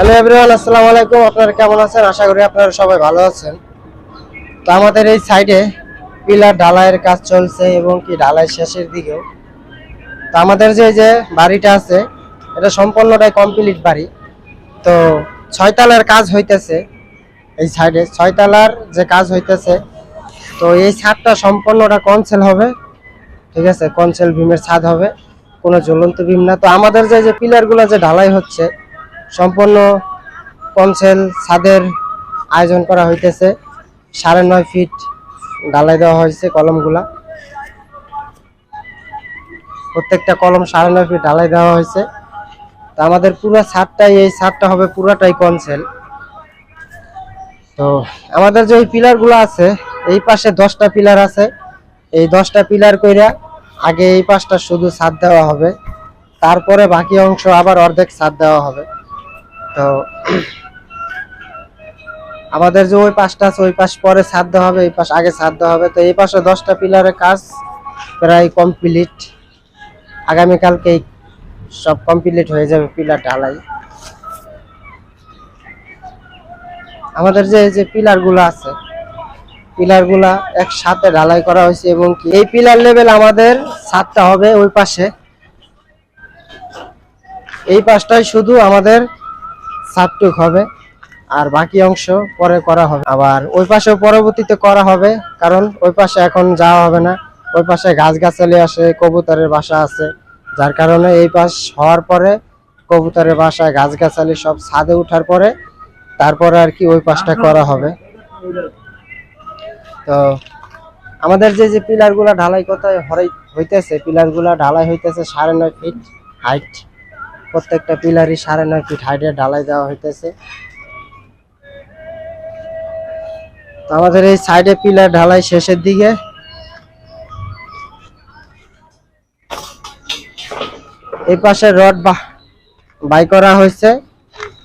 Hello everyone, আসসালামু আলাইকুম। আপনারা কেমন আছেন? আশা করি আপনারা সবাই ভালো আছেন। তো আমাদের এই সাইডে পিলার ঢালাইয়ের কাজ চলছে এবং কি ঢালাই শেষের দিকেও। তো আমাদের যে যে বাড়িটা আছে, এটা সম্পূর্ণটাই কমপ্লিট বাড়ি। তো ছয়তলার কাজ হইতেছে এই সাইডে, ছয়তলার যে কাজ হইতেছে। তো এই ছাদটা সম্পূর্ণটা কনসেল হবে। ঠিক আছে? কনসেল বিমের ছাদ হবে। কোনো জ্বলন্ত বিম না। তো আমাদের যে যে পিলারগুলো যে ঢালাই হচ্ছে সম্পূর্ণ কনসেল ছাদের আয়োজন করা হইতেছে। সাড়ে নয় ফিট ঢালাই দেওয়া হয়েছে কলমগুলা। প্রত্যেকটা কলম সাড়ে নয় ফিট ঢালাই দেওয়া হয়েছে। তো আমাদের পুরো ছাদটাই, এই ছাদটা হবে পুরাটাই কনসেল। তো আমাদের যে পিলারগুলো আছে, এই পাশে দশটা পিলার আছে। এই দশটা পিলার কইরা আগে এই পাশটা শুধু ছাদ দেওয়া হবে। তারপরে বাকি অংশ আবার অর্ধেক ছাদ দেওয়া হবে। তো আমাদের যে ওই পাশটা আছে, ওই পাশ পরে ছাদ দেওয়া হবে, এই পাশ আগে ছাদ দেওয়া হবে। তো এই পাশে দশটা পিলারের কাজ প্রায় কমপ্লিট আগামীকালকেই সব কমপ্লিট হয়ে যাবে পিলার ঢালাই। আমাদের যে যে পিলারগুলো আছে, পিলারগুলা একসাথে ঢালাই করা হয়েছে এবং কি এই পিলার লেভেল আমাদের ছাদটা হবে ওই পাশে। এই পাশটাই শুধু আমাদের ছাদটুক হবে। আর বাকি অংশ পরে করা হবে। আবার ওই পাশেও পরবর্তীতে করা হবে, কারণ ওই পাশে এখন যাওয়া হবে না। ওই পাশে গাছগাছালি আসে, কবুতরের বাসা আছে, যার কারণে এই পাশ হওয়ার পরে কবুতরের বাসা গাছগাছালি সব ছাদে ওঠার পরে তারপরে আর কি ওই পাশটা করা হবে। তো আমাদের যে যে পিলারগুলা ঢালাই কোথায় হইতেছে, পিলারগুলা ঢালাই হইতেছে সাড়ে নয় ফিট হাইট। প্রত্যেকটা পিলারই সাড়ে নয় ফিট হাইটে ঢালাই দেওয়া হইতেছে। আমাদের এই সাইডে পিলার ঢালাই শেষের দিকে। এই পাশে রড বাই করা হয়েছে।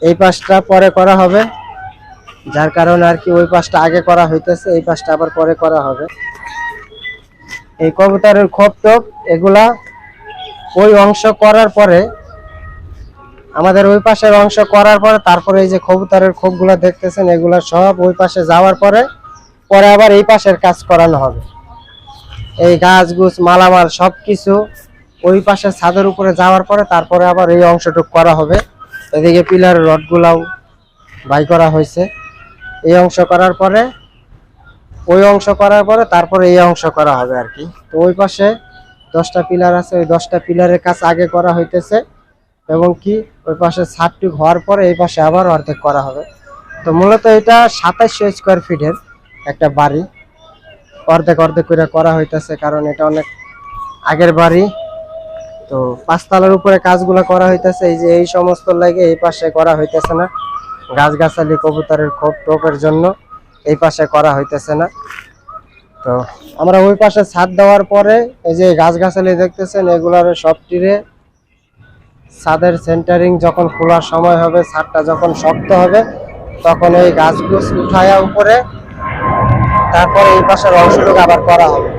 এই পাশটা পরে করা হবে। যার কারণে আর কি ওই পাশটা আগে করা হইতেছে, এই পাশটা আবার পরে করা হবে। এই কবুতরের খোপ টোপ, এগুলা ওই অংশ করার পরে আমাদের ওই পাশের অংশ করার পরে, তারপরে এই যে কবুতরের খোপগুলো দেখতেছেন, এগুলা সব ওই পাশে যাওয়ার পরে পরে আবার এই পাশের কাজ করানো হবে। এই গাছ, গুছ, মালামাল সব কিছু ওই পাশে ছাদের উপরে যাওয়ার পরে, তারপরে আবার এই অংশটুক করা হবে। এদিকে পিলার রডগুলাও বাই করা হয়েছে। এই অংশ করার পরে, ওই অংশ করার পরে, তারপরে এই অংশ করা হবে আর কি। তো ওই পাশে দশটা পিলার আছে, ওই দশটা পিলারের কাজ আগে করা হইতেছে। এবং কি, ওই পাশে ছাদটুক হওয়ার পরে এই পাশে আবার অর্ধেক করা হবে। তো মূলত এটা সাতাশশো স্কোয়ার ফিটের একটা বাড়ি। অর্ধেক অর্ধেক করে করা হইতেছে কারণ এটা অনেক আগের বাড়ি। তো পাঁচতলার উপরে কাজগুলো করা হইতেছে, এই যে এই সমস্ত লাগে এই পাশে করা হইতেছে না। গাছগাছালি, কবুতরের খোপ টোপের জন্য এই পাশে করা হইতেছে না। তো আমরা ওই পাশে ছাদ দেওয়ার পরে এই যে গাছগাছালি দেখতেছেন, এগুলার সব টিরে ছাদের সেন্টারিং যখন খোলার সময় হবে, ছাদটা যখন শক্ত হবে, তখন ওই গাছগুছ উঠায়া উপরে, তারপরে এই পাশের অংশটুকু আবার করা হবে।